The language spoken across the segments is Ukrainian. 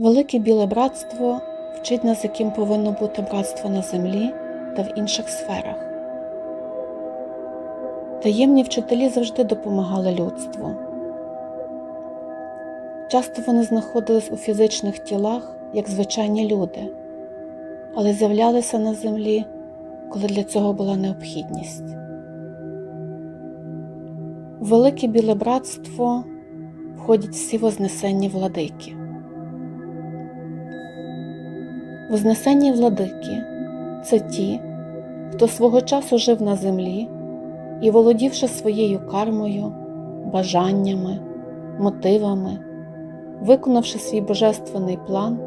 Велике біле братство вчить нас, яким повинно бути братство на землі та в інших сферах. Таємні вчителі завжди допомагали людству. Часто вони знаходились у фізичних тілах, як звичайні люди, але з'являлися на землі, коли для цього була необхідність. Велике біле братство входять всі вознесенні владики. Вознесенні владики це ті, хто свого часу жив на землі і, володівши своєю кармою, бажаннями, мотивами, виконавши свій божественний план,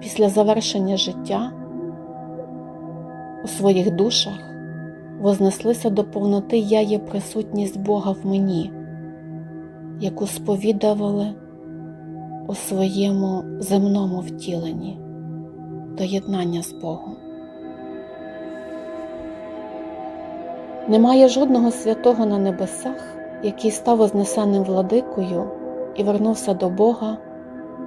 після завершення життя у своїх душах вознеслися до повноти Я є присутність Бога в мені, яку сповідували у своєму земному втіленні до єднання з Богом. Немає жодного святого на небесах, який став вознесенним владикою і вернувся до Бога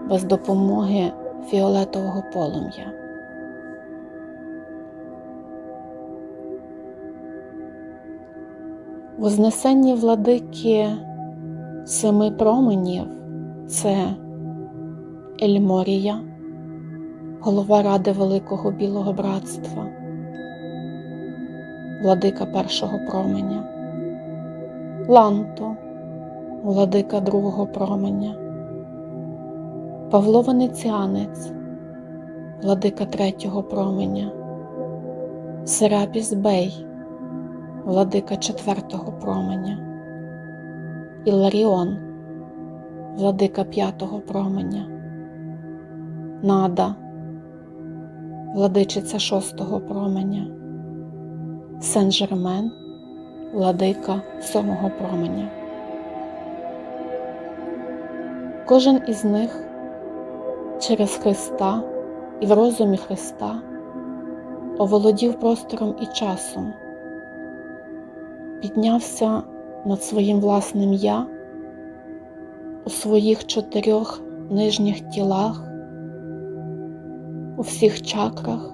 без допомоги фіолетового полум'я. Вознесенні владики семи променів це Ельморія, голова Ради Великого Білого Братства, владика першого променя, Ланто, владика другого променя, Павло Венеціанець, владика третього променя, Серапіс Бей, владика четвертого променя, Іларіон, владика п'ятого променя, Нада, владичиця шостого променя, Сен-Жермен, владика сьомого променя. Кожен із них через Христа і в розумі Христа оволодів простором і часом, піднявся над своїм власним я у своїх чотирьох нижніх тілах, у всіх чакрах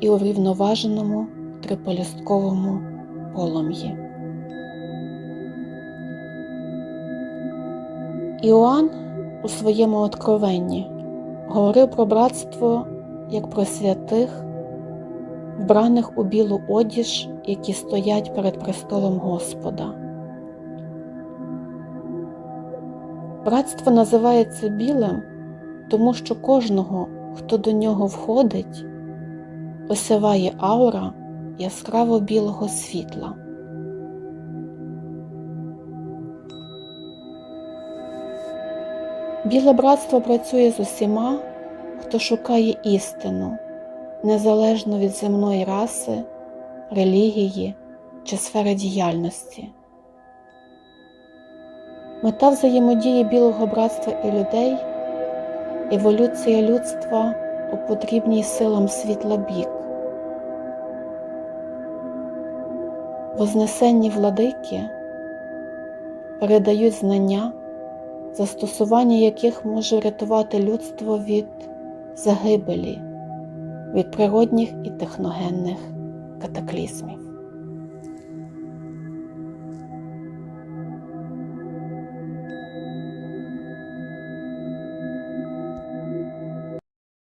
і у рівноваженому триполістковому полум'ї. Іоанн у своєму откровенні говорив про братство як про святих, вбраних у білу одіж, які стоять перед престолом Господа. Братство називається білим, тому що кожного, хто до нього входить, осяває аура яскраво білого світла. Біле братство працює з усіма, хто шукає істину, незалежно від земної раси, релігії чи сфери діяльності. Мета взаємодії білого братства і людей еволюція людства у потрібній силам світла бік. Вознесенні владики передають знання, застосування яких може врятувати людство від загибелі, від природних і техногенних катаклізмів.